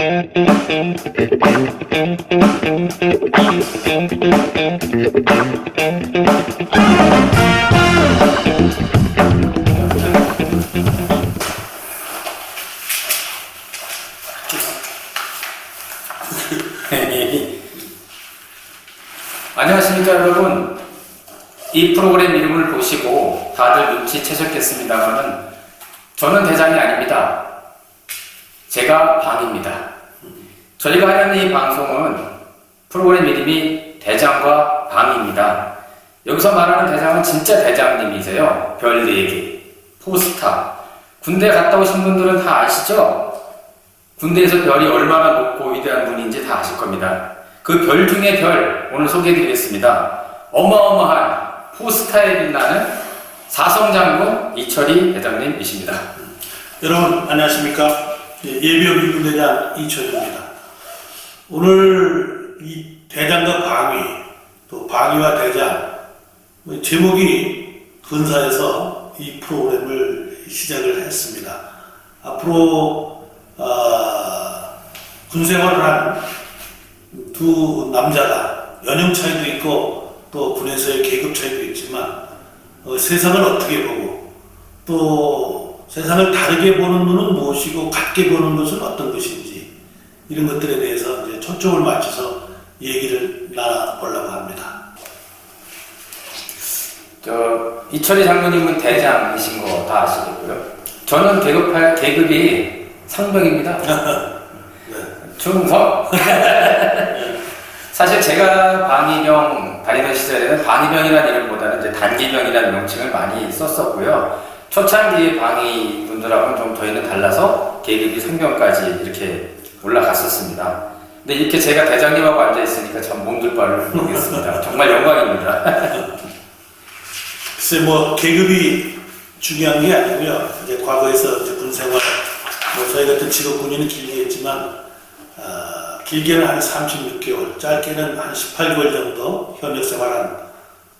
안녕하십니까 여러분. 이 프로그램 이름을 보시고 다들 눈치채셨겠습니다만은 저는 대장이 아닙니다. 제가 방입니다 저희가 하는 이 방송은 프로그램 이름이 대장과 방입니다 여기서 말하는 대장은 진짜 대장님이세요 별 4개 포스타 군대 갔다 오신 분들은 다 아시죠? 군대에서 별이 얼마나 높고 위대한 분인지 다 아실 겁니다. 그 별 중에 별 오늘 소개해드리겠습니다. 어마어마한 포스타에 빛나는 사성장군 이철희 대장님이십니다. 여러분 안녕하십니까 예, 예비역 일군대장 이철입니다. 오늘 이 대장과 방위 또 방위와 대장 뭐 제목이 근사해서 이 프로그램을 시작을 했습니다. 앞으로 아, 군 생활을 한 두 남자가 연령 차이도 있고 또 군에서의 계급 차이도 있지만 어, 세상을 어떻게 보고 또 세상을 다르게 보는 눈은 무엇이고 같게 보는 것은 어떤 것인지 이런 것들에 대해서 초점을 맞춰서 얘기를 나눠보려고 합니다. 저 이철희 장군님은 대장이신 거 다 아시겠고요. 저는 계급할 계급이 상병입니다. 충성. 사실 제가 방위병 다니던 시절에는 방위병이라는 이름보다는 이제 단기병이라는 명칭을 많이 썼었고요. 초창기 방위 분들하고는 좀 저희는 달라서 계급이 상병까지 이렇게 올라갔었습니다. 근데 이렇게 제가 대장님하고 앉아 있으니까 참 몸둘 바를 모르겠습니다. 정말 영광입니다. 글쎄 뭐 계급이 중요한 게 아니고요. 이제 과거에서 이제 군 생활 뭐 저희 같은 직업 군인은 길게 했지만 아, 길게는 한 36개월, 짧게는 한 18개월 정도 현역 생활한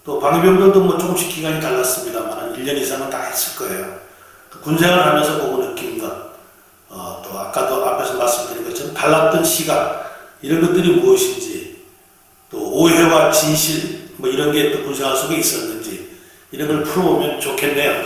또 방위병들도 뭐 조금씩 기간이 달랐습니다만 한 1년 이상은 다 했을 거예요. 그 군 생활 하면서 보고 느낀 것, 어, 또 아까도 앞에서 말씀드린 것처럼 달랐던 시각 이런 것들이 무엇인지 또 오해와 진실 뭐 이런 게 또 군생활 속에 있었는지 이런 걸 풀어보면 좋겠네요.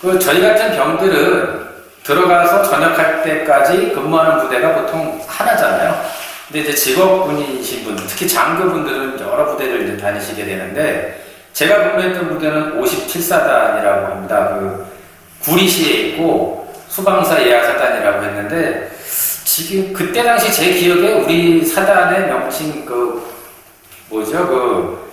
그 저희 같은 병들은 들어가서 전역할 때까지 근무하는 부대가 보통 하나잖아요. 근데 이제 직업군이신 분, 특히 장교분들은 여러 부대를 이제 다니시게 되는데 제가 근무했던 부대는 57사단이라고 합니다. 그 구리시에 있고 수방사 예하사단이라고 했는데 지금 그때 당시 제 기억에 우리 사단의 명칭 그 뭐죠 그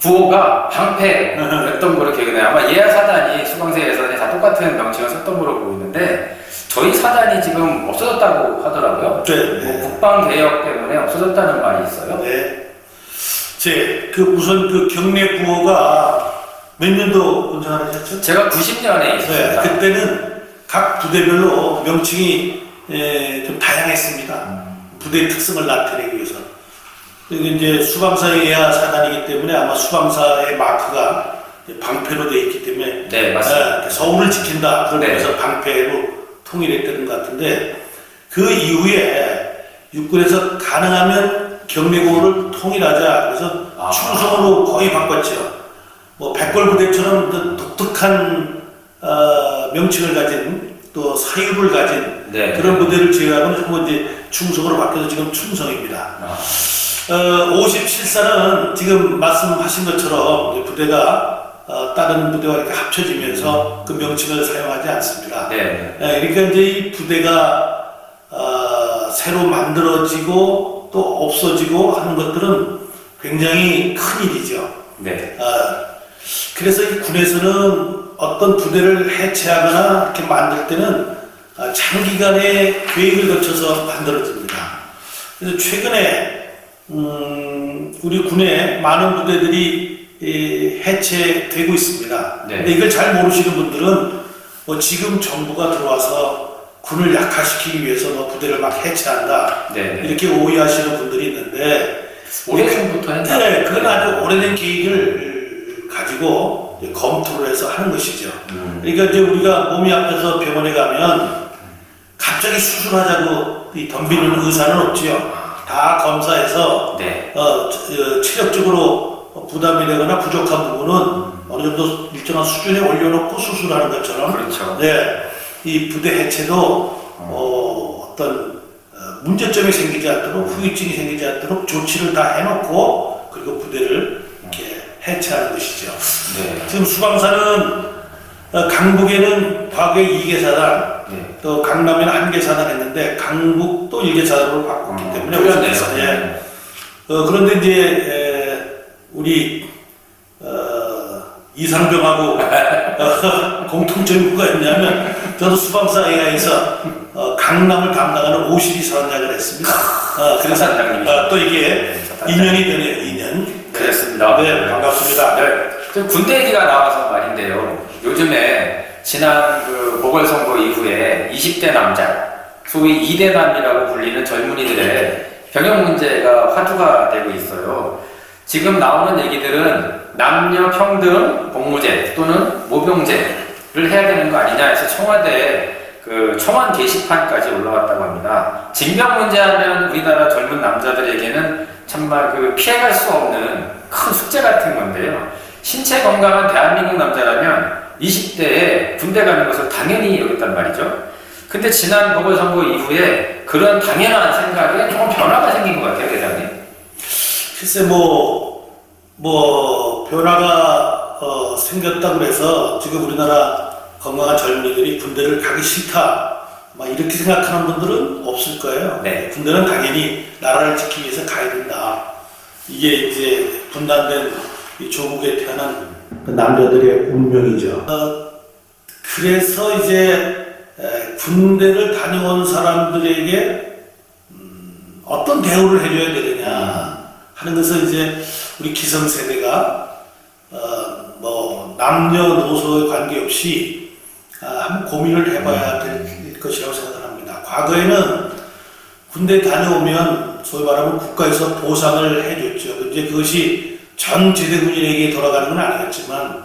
구호가 방패였던 걸로 기억이 나요. 아마 예하 사단이 예하 사단이 다 똑같은 명칭을 썼던 걸로 보이는데 저희 사단이 지금 없어졌다고 하더라고요. 네, 뭐 네. 국방 개혁 때문에 없어졌다는 말이 있어요. 네. 제, 그 우선 그 경례 구호가 몇 년도 운전을 하셨죠? 제가 90년에 네, 있었습니다. 그때는 각 부대별로 명칭이 에, 좀 다양했습니다. 부대의 특성을 나타내기 위해서. 그리고 이제 수방사의 예하 사단이기 때문에 아마 수방사의 마크가 방패로 되어 있기 때문에 네, 맞습니다. 네, 서울을 지킨다. 네. 그러면서 방패로 통일했던 것 같은데 그 이후에 육군에서 가능하면 경례고를 통일하자. 그래서 아. 충성으로 거의 바꿨죠. 뭐 백골부대처럼 그 독특한 어, 명칭을 가진 또 사유를 가진 네. 그런 부대를 제외하고는 전부 이제 충성으로 바뀌어서 지금 충성입니다. 아, 어, 57사는 지금 말씀하신 것처럼 부대가 어, 다른 부대와 이렇게 합쳐지면서 그 명칭을 사용하지 않습니다. 네. 예, 그러니까 이제 이 부대가 어, 새로 만들어지고 또 없어지고 하는 것들은 굉장히 큰 일이죠. 네. 어, 그래서 이 군에서는 어떤 부대를 해체하거나 이렇게 만들 때는 어, 장기간의 계획을 거쳐서 만들어집니다. 그래서 최근에 음, 우리 군에 많은 부대들이 이, 해체되고 있습니다. 네. 근데 이걸 잘 모르시는 분들은 뭐 지금 정부가 들어와서 군을 약화시키기 위해서 뭐 부대를 막 해체한다 네. 네. 이렇게 오해하시는 분들이 있는데 오래전부터 했나? 네, 그건 아주 오래된 계획을 가지고 검토를 해서 하는 것이죠. 음. 그러니까 이제 우리가 몸이 아파서 병원에 가면 갑자기 수술하자고 이 덤비는 의사는 없지요. 다 검사해서 네. 어, 저- 어, 체력적으로 부담이 되거나 부족한 부분은 어느 정도 일정한 수준에 올려놓고 수술하는 것처럼 그렇죠. 네, 이 부대 해체도 어, 어떤 어, 문제점이 생기지 않도록 후유증이 생기지 않도록 조치를 다 해놓고 그리고 부대를 이렇게 해체하는 것이죠. 네. 지금 수방사는 어, 강북에는 과거에 2개 사단, 네. 또 강남에는 한 개 사단 했는데 강북도 1개 사단으로 바꿨기 어, 때문에 뚫렸네요. 예. 어, 그런데 이제 에, 우리 어, 이상병하고 어, 공통점이 뭐가 있냐면 저도 수방사 AI에서 어, 강남을 담당하는 오실이 사단장을 했습니다. 어, 그래서 사단장님이죠. 어, 또 이게 사단장. 인연이 되네요. 인연. 그렇습니다. 네, 반갑습니다. 네. 좀 군대 얘기가 나와서 말인데요. 요즘에 지난 그 보궐선거 이후에 20대 남자, 소위 2대남이라고 불리는 젊은이들의 병역 문제가 화두가 되고 있어요. 지금 나오는 얘기들은 남녀 평등 복무제 또는 모병제를 해야 되는 거 아니냐 해서 청와대에 그 청원 게시판까지 올라왔다고 합니다. 징병 문제 하면 우리나라 젊은 남자들에게는 정말 그 피해갈 수 없는 큰 숙제 같은 건데요. 신체 건강한 대한민국 남자라면 20대에 군대 가는 것을 당연히 여겼단 말이죠. 근데 지난 보궐선거 이후에 그런 당연한 생각에 조금 변화가 생긴 것 같아요, 대장님. 글쎄 뭐, 뭐 변화가 어, 생겼다고 해서 지금 우리나라 건강한 젊은이들이 군대를 가기 싫다 막 이렇게 생각하는 분들은 없을 거예요. 네. 군대는 당연히 나라를 지키기 위해서 가야 된다. 이게 이제 분단된 이 조국에 태어난 그 남자들의 운명이죠. 어, 그래서 이제 에, 군대를 다녀온 사람들에게 음, 어떤 대우를 해줘야 되느냐 하는 것을 이제 우리 기성세대가 어, 뭐 남녀노소에 관계없이 아, 한번 고민을 해봐야 될 것이라고 생각합니다. 과거에는 군대 다녀오면 소위 말하면 국가에서 보상을 해줬죠. 이제 그것이 전 제대군인에게 돌아가는 건 아니었지만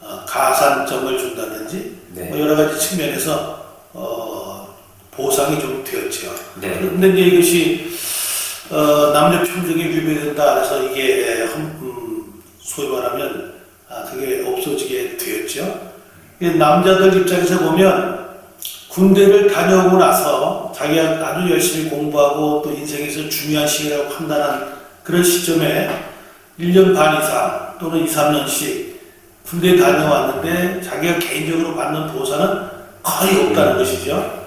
어, 가산점을 준다든지 네. 뭐 여러 가지 측면에서 어, 보상이 좀 되었죠. 네. 그런데 이제 이것이 어, 남녀 평등이 위배된다 그래서 이게 흠- 음, 소위 말하면 아, 그게 없어지게 되었죠. 이 남자들 입장에서 보면 군대를 다녀오고 나서 자기가 아주 열심히 공부하고 또 인생에서 중요한 시기라고 판단한 그런 시점에 1년 반 이상 또는 2, 3년씩 군대 다녀왔는데 자기가 개인적으로 받는 보상은 거의 없다는 것이죠.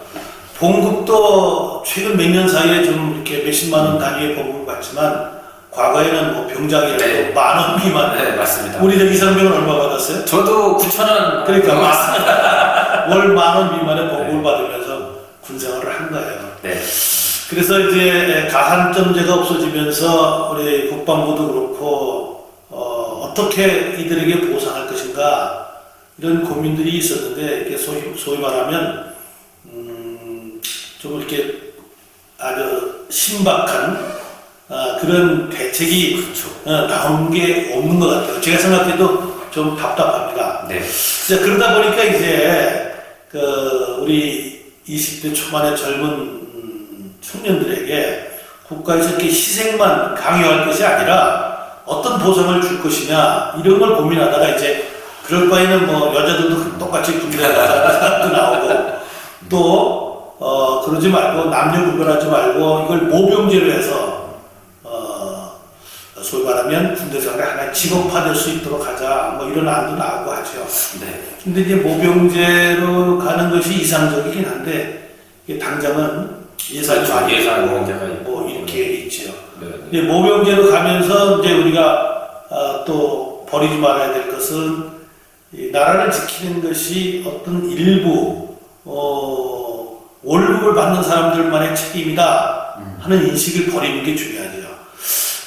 봉급도 최근 몇 년 사이에 좀 이렇게 몇십만 원 단위의 봉급을 받지만 과거에는 뭐 병장이라도 네. 만원 미만. 네, 맞습니다. 우리 저 이상병은 얼마 받았어요? 저도 9,000원. 그러니까 월만 원 미만의 봉급을 받으면서 군 생활을 한 거예요. 네. 그래서 이제 가산점제가 없어지면서 우리 국방부도 그렇고 어, 어떻게 이들에게 보상할 것인가 이런 고민들이 있었는데 이게 소위, 소위 말하면 음, 좀 이렇게 아주 신박한 아, 그런 대책이 어, 나온 게 없는 것 같아요. 제가 생각해도 좀 답답합니다. 네. 자, 그러다 보니까 이제 그 우리 20대 초반의 젊은 음, 청년들에게 국가에서 이렇게 희생만 강요할 것이 아니라 어떤 보상을 줄 것이냐 이런 걸 고민하다가 이제 그럴 바에는 뭐 여자들도 똑같이 군대 가서 사람도 나오고 또 어, 그러지 말고 남녀 구별하지 말고 이걸 모병제로 해서 어, 소위 말하면 군대 생활에 하나의 직업화될 수 있도록 하자 뭐 이런 안도 나오고 하죠. 네. 근데 이제 모병제로 가는 것이 이상적이긴 한데 이게 당장은 그렇죠. 많이 예산 문제가 있고. 뭐 이렇게 있지요. 네. 이제 모병제로 가면서 이제 우리가 아, 또 버리지 말아야 될 것은 이 나라를 지키는 것이 어떤 일부 어, 월급을 받는 사람들만의 책임이다 하는 인식을 버리는 게 중요하죠.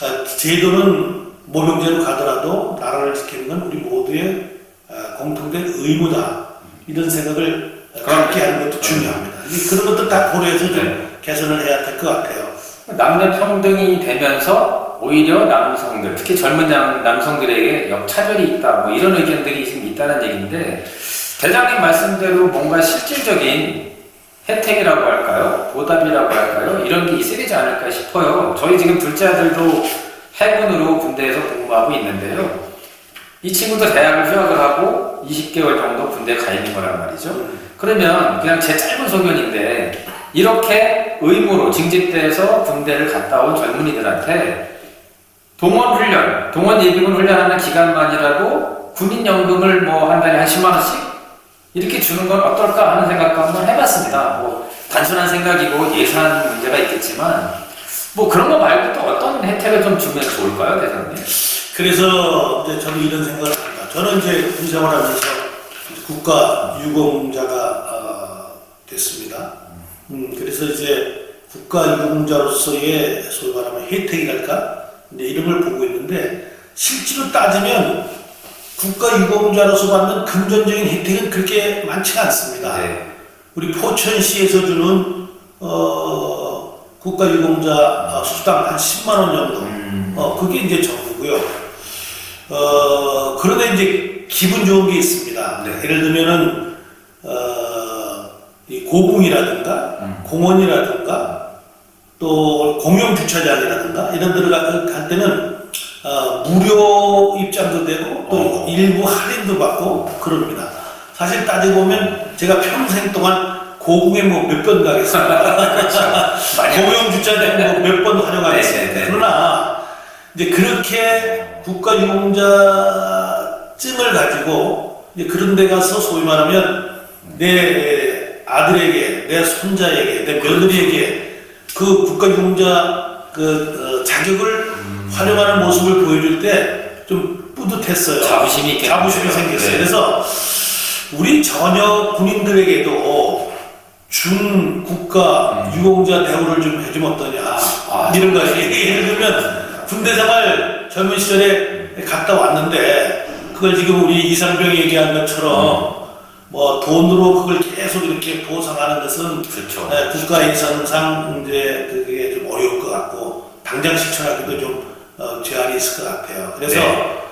아, 제도는 모병제로 가더라도 나라를 지키는 건 우리 모두의 아, 공통된 의무다. 이런 생각을 갖게 하는 것도 중요합니다. 이 그런 것들 다 고려해서 좀 네. 개선을 해야 될 것 같아요. 남녀 평등이 되면서 오히려 남성들, 특히 젊은 남, 남성들에게 역차별이 있다, 뭐 이런 의견들이 지금 있다는 얘기인데, 대장님 말씀대로 뭔가 실질적인 혜택이라고 할까요? 보답이라고 할까요? 이런 게 있어야 되지 않을까 싶어요. 저희 지금 둘째 아들도 해군으로 군대에서 복무하고 있는데요. 이 친구도 대학을 휴학을 하고 20개월 정도 군대 가 있는 거란 말이죠. 그러면 그냥 제 짧은 소견인데 이렇게 의무로 징집돼서 군대를 갔다 온 젊은이들한테 동원 훈련, 동원 예비군 훈련하는 기간만이라도 군인연금을 뭐 한 달에 한 10만 원씩 이렇게 주는 건 어떨까 하는 생각도 한번 해봤습니다. 뭐 단순한 생각이고 예산 문제가 있겠지만 뭐 그런 거 말고 또 어떤 혜택을 좀 주면 좋을까요, 대장님? 그래서 이제 저도 이런 생각을 합니다. 저는 이제 군 생활 하면서 국가 유공자가 어, 됐습니다. 음, 그래서 이제 국가 유공자로서의 소위 말하면 혜택이랄까 이제 이런 걸 보고 있는데 실제로 따지면 국가 유공자로서 받는 금전적인 혜택은 그렇게 많지가 않습니다. 네. 우리 포천시에서 주는 어, 국가 유공자 어, 수당 한 10만 원 정도. 음. 어, 그게 이제 전부고요. 어, 그런데 이제 기분 좋은 게 있습니다. 네. 예를 들면은, 어, 이 고궁이라든가, 음. 공원이라든가, 또 공영 주차장이라든가, 이런 데를 가- 갈 때는, 어, 무료 입장도 되고, 또 어. 일부 할인도 받고, 그럽니다. 사실 따지고 보면, 제가 평생 동안 고궁에 뭐 몇 번 가겠습니다. 많이 공영 주차장 뭐 몇 번 활용하겠습니다. 네, 네, 네. 그러나 이제 그렇게 국가 유공자증을 가지고 그런 데 가서 소위 말하면 내 아들에게, 내 손자에게, 내 며느리에게 그 국가 유공자 그 어, 자격을 활용하는 모습을 보여줄 때 좀 뿌듯했어요. 자부심이 있겠네요. 자부심이 생겼어요. 네. 그래서 우리 전역 군인들에게도 준 국가 유공자 대우를 좀 해주면 어떠냐 아, 이런 거지 예를 들면 군대 생활 젊은 시절에 갔다 왔는데 그걸 지금 우리 이상병이 얘기한 것처럼 뭐 돈으로 그걸 계속 이렇게 보상하는 것은 그렇죠. 네, 국가 예산상 이제 그게 좀 어려울 것 같고 당장 실천하기도 좀 어, 제한이 있을 것 같아요. 그래서 네.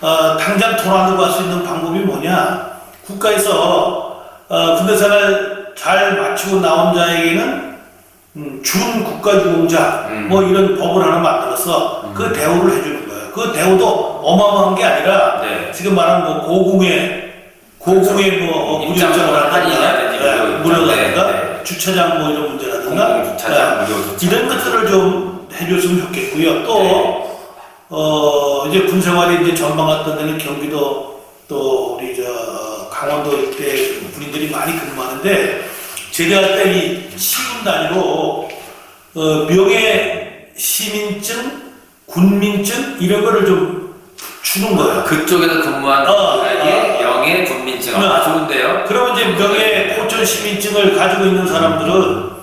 어, 당장 돈안 들고 갈수 있는 방법이 뭐냐? 국가에서 어, 군대 생활 잘 마치고 나온 자에게는 음, 준 국가 유공자 음. 뭐 이런 법을 하나 만들어서 그 대우를 해주는. 그 대우도 어마어마한 게 아니라 네. 지금 말한 뭐 고궁에 고궁에 뭐 어, 할인이라든지 한다든가 네, 무료 입장, 무료라든가 네, 네. 주차장 뭐 이런 문제라든가 공공 주차장 네. 무료. 이런 것들을 좀 해줬으면 좋겠고요. 또 네. 어, 이제 군 생활이 이제 전방 갔던 데는 경기도 또 우리 저 강원도 일대 군인들이 많이 근무하는데 제대할 때이 시군 단위로 어, 명예 시민증, 군민증 이런 거를 좀 주는 거예요. 그쪽에서 근무한 어, 분에게 어. 명예 군민증 네. 아 좋은데요. 그러면 이제 명예 포천 시민증을 가지고 있는 사람들은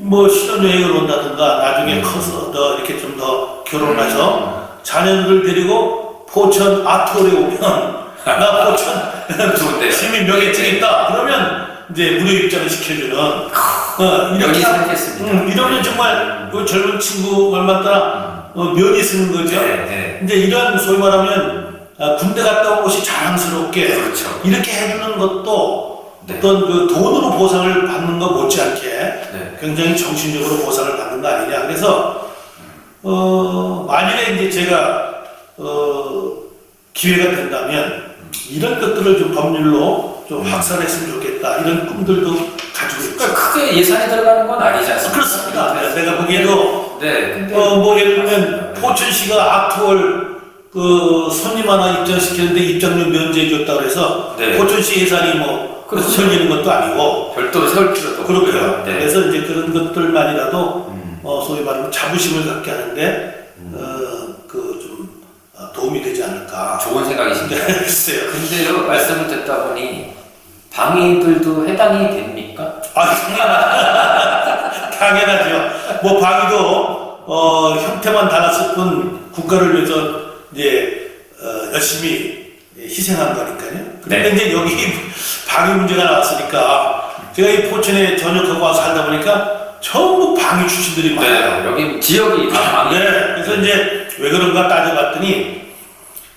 뭐 신혼여행을 온다든가 나중에 커서 더 이렇게 좀 더 결혼해서 자녀들을 데리고 포천 아트홀에 오면 나 포천 좋은데요. 시민 명예증 있다 그러면 이제 무료 입장을 시켜주는 어, 이렇게 하- 생겼습니다. 음, 이러면 정말 그 젊은 친구 얼마 따라 어, 면이 쓰는 거죠. 네, 네. 이제 이런 소위 말하면 아, 군대 갔다 온 것이 자랑스럽게 그렇죠. 이렇게 해주는 것도 네. 어떤 그 돈으로 보상을 받는 것 못지않게 네. 굉장히 정신적으로 보상을 받는 거 아니냐. 그래서 어, 만일에 이제 제가 어, 기회가 된다면 이런 것들을 좀 법률로 좀 확산했으면 좋겠다. 이런 꿈들도 가지고 있죠. 그러니까 크게 예산이 들어가는 건 아니지 않습니까? 그렇습니다. 네, 내가 보기에도 네. 근데 어, 뭐 예를 들면 포천시가 아트홀 그 손님 하나 입장시키는데 입장료 면제해 줬다 그래서 네. 포천시 예산이 뭐 그렇죠. 흩어지는 것도 아니고 별도로 세울 필요도 그렇고요. 네. 그래서 이제 그런 것들만이라도 음. 어, 소위 말하면 자부심을 갖게 하는데 어, 그좀 도움이 되지 않을까. 좋은 생각이십니다. 네, 글쎄요. 근데요 말씀을 듣다 보니 방위들도 해당이 됩니까? 아, 당연하, 당연하죠. 뭐 방위도 어, 형태만 달랐을 뿐 국가를 위해서 이제 어, 열심히 희생한 거니까요. 그런데 네. 이제 여기 방위 문제가 나왔으니까 제가 이 포천에 전역하고 와서 살다 보니까 전부 방위 출신들이 많아요. 네. 여기 지역이 다 방위. 네, 그래서 이제 왜 그런가 따져봤더니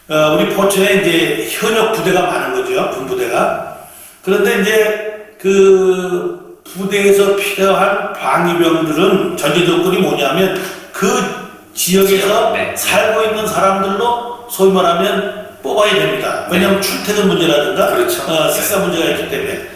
어, 우리 포천에 이제 현역 부대가 많은 거죠, 군부대가. 그런데 이제 그 부대에서 필요한 방위병들은 전제 조건이 뭐냐면 그 지역에서 네. 살고 있는 사람들로 소위 말하면 뽑아야 됩니다. 왜냐하면 출퇴근 문제라든가 그렇죠. 어, 식사 문제가 있기 때문에.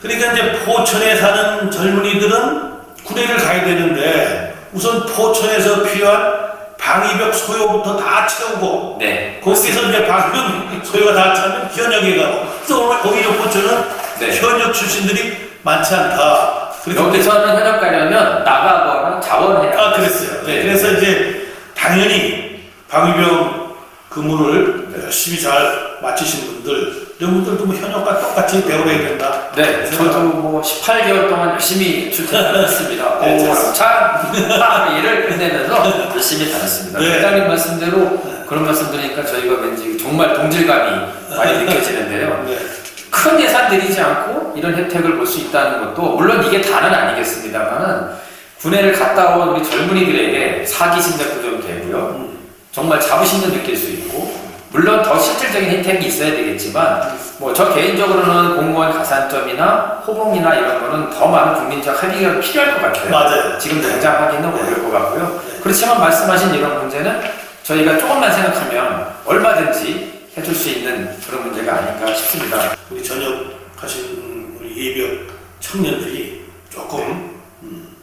그러니까 이제 포천에 사는 젊은이들은 군대를 가야 되는데 우선 포천에서 필요한 방위벽 소요부터 다 채우고 네. 거기서 이제 방금 소요가 다 차면 현역에 가고 그래서 오늘 오히려 포천은 네. 현역 출신들이 많지 않다. 여기서는 현역 가려면 나가거나 자원해야 아 그랬어요. 네, 그래서 이제 당연히 방위병 근무를 열심히 잘 마치신 분들 이런 분들도 뭐 현역과 똑같이 배워야 된다. 네, 저도 뭐 18개월 동안 열심히 출퇴근했습니다. 네, 오 참 일을 끝내면서 열심히 다녔습니다. 네. 회장님 말씀대로 그런 말씀 드리니까 저희가 왠지 정말 동질감이 많이 느껴지는데요. 네. 큰 예산 들이지 않고 이런 혜택을 볼 수 있다는 것도 물론 이게 다는 아니겠습니다만은 군대를 갔다 온 우리 젊은이들에게 사기 심작도 좀 되고요. 음. 정말 자부심도 느낄 수 있고 물론 더 실질적인 혜택이 있어야 되겠지만 뭐 저 개인적으로는 공무원 가산점이나 호봉이나 이런 거는 더 많은 국민적 합의가 필요할 것 같아요. 맞아요. 지금 당장 하기는 네. 어려울 것 같고요. 네. 그렇지만 말씀하신 이런 문제는 저희가 조금만 생각하면 얼마든지 해줄 수 있는 그런 문제가 아닌가 싶습니다. 우리 전역하신 우리 예비역 청년들이 조금 음,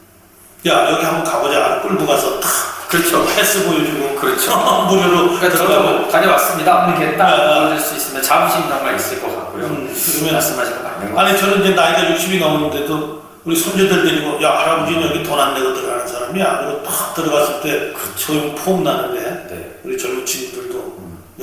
야 여기 한번 가보자 끌고 가서 탁 그렇죠. 패스 보여주고 그렇죠. 무료로 그러니까 저도 다녀왔습니다. 이렇게 딱 아, 아. 보여줄 수 있으면 자부심 정말 있을 것 같고요. 음, 그러면 말씀하신 거 맞는 거 아니 저는 이제 나이가 60이 넘었는데도 우리 손주들 데리고 야 할아버지는 여기 돈 안 내고 들어가는 사람이야 그리고 탁 들어갔을 때 소용 폼 나는데 네. 우리 젊은 친구들도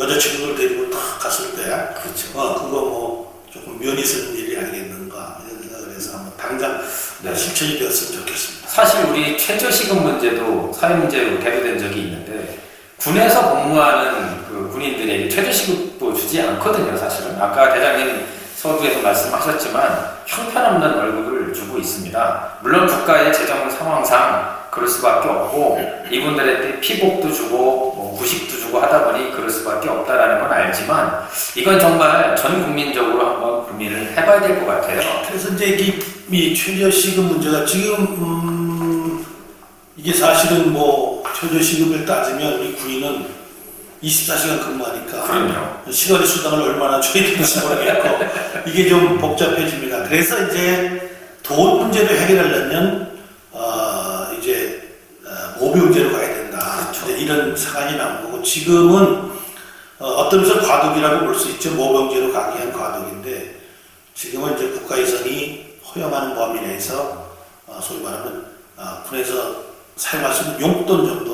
여자친구들 데리고 탁 갔을 때 그렇죠. 어, 그거 뭐 조금 면이 쓰는 일이 아니겠는가 이런 생각을 해서 한번 당장 네. 실천이 되었으면 좋겠습니다. 사실 우리 최저시급 문제도 사회 문제로 대두된 적이 있는데 군에서 복무하는 그 군인들에게 최저시급도 주지 않거든요, 사실은. 아까 대장님 서두에서 말씀하셨지만 형편없는 월급을 주고 있습니다. 물론 국가의 재정 상황상 그럴 수밖에 없고 이분들한테 피복도 주고 뭐 구식도 주고 하다 보니 그럴 수밖에 없다라는 건 알지만 이건 정말 전 국민적으로 한번 고민을 해봐야 될 것 같아요. 그래서 이제 이, 이 최저시급 문제가 지금 음, 이게 사실은 뭐 최저시급을 따지면 우리 군인은 24시간 근무하니까 그럼요. 시간의 수당을 얼마나 줘야 될지 모르겠고 이게 좀 복잡해집니다. 그래서 이제 돈 문제를 해결하려면 어, 모병제로 가야 된다. 그렇죠. 이런 사안이 나온 거고 지금은 어, 떤 면에서 과도기라고 볼 수 있죠. 모병제로 가기 위한 과도기인데 지금은 이제 국가 예산이 허용하는 범위 내에서 어, 소위 말하면 어, 군에서 사용할 수 있는 용돈 정도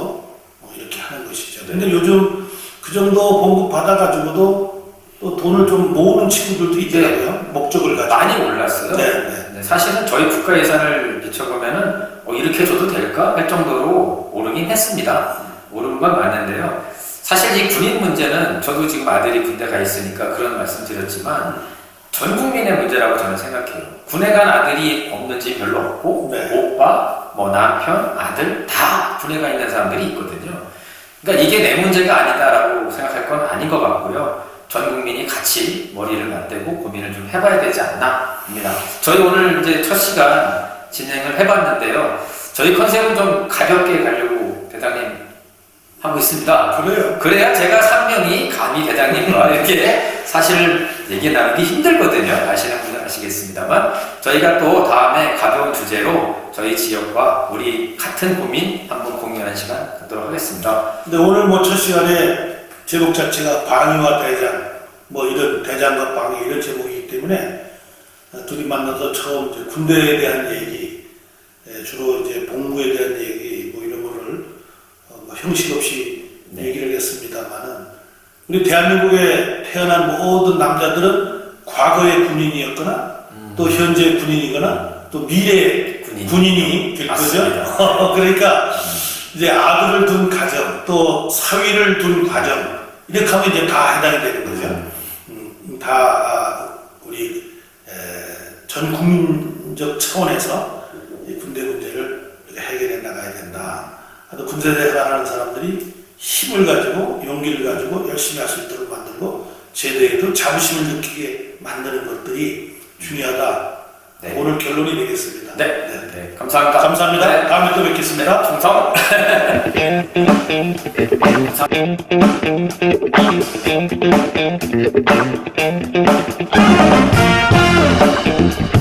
뭐 이렇게 하는 것이죠. 근데 요즘 그 정도 봉급 받아가지고도 또 돈을 좀 모으는 친구들도 있더라고요. 목적을 가지고. 많이 올랐어요. 네, 네. 네, 사실은 저희 국가 예산을 비춰보면은 어, 이렇게 줘도 될까 할 정도로 오르긴 했습니다. 오른 건 맞는데요. 사실 이 군인 문제는 저도 지금 아들이 군대 가 있으니까 그런 말씀 드렸지만 전 국민의 문제라고 저는 생각해요. 군에 간 아들이 없는 집 별로 없고 네. 오빠, 뭐 남편, 아들 다 군에 가 있는 사람들이 있거든요. 그러니까 이게 내 문제가 아니다라고 생각할 건 아닌 것 같고요. 전 국민이 같이 머리를 맞대고 고민을 좀 해봐야 되지 않나 합니다. 저희 오늘 이제 첫 시간 진행을 해봤는데요. 저희 컨셉은 좀 가볍게 가려고 대장님 하고 있습니다. 그래요. 그래야 제가 상명이 감히 대장님과 이렇게 사실 얘기 나누기 힘들거든요. 아시는 분들 아시겠습니다만 저희가 또 다음에 가벼운 주제로 저희 지역과 우리 같은 고민 한번 공유하는 시간 갖도록 하겠습니다. 근데 오늘 뭐 첫 시간에 제목 자체가 방위와 대장, 뭐 이런 대장과 방위 이런 제목이기 때문에 어, 둘이 만나서 처음 이제 군대에 대한 얘기, 예, 주로 이제 복무에 대한 얘기 뭐 이런 거를 어, 뭐 형식 없이 네. 얘기를 했습니다만은 우리 대한민국에 태어난 모든 남자들은 과거의 군인이었거나 또 현재 군인이거나 또 미래 군인. 군인이 될 거죠. 그러니까 이제 아들을 둔 가정, 또 사위를 둔 가정, 이렇게 하면 이제 다 해당이 되는 거죠. 음, 다 아, 우리 에, 전 국민적 차원에서 이 군대 문제를 해결해 나가야 된다. 또 군대에 가는 사람들이 힘을 가지고 용기를 가지고 열심히 할 수 있도록 만들고 제대로 자부심을 느끼게 만드는 것들이 중요하다. 네. 오늘 결론이 되겠습니다. 네, 네, 감사합니다. 감사합니다. 네, 다음에 또 뵙겠습니다. 충성. 감사-